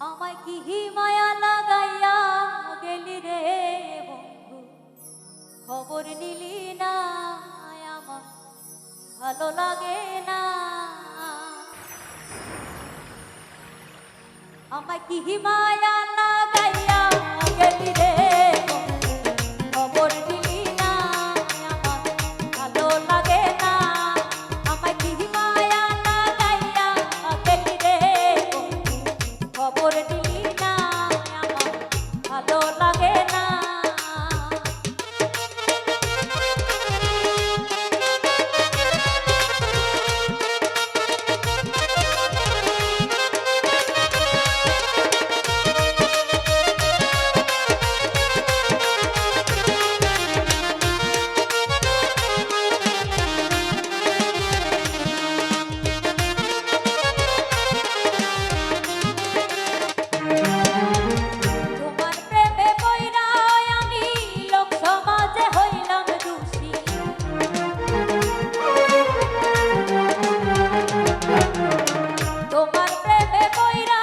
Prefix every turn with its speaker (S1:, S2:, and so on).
S1: আমায় কি মায়া লাগাইয়া গেলি রে বন্ধু। খবর নিলি না আমার, ভালো লাগে না। আমায় কি মায়া পয়রা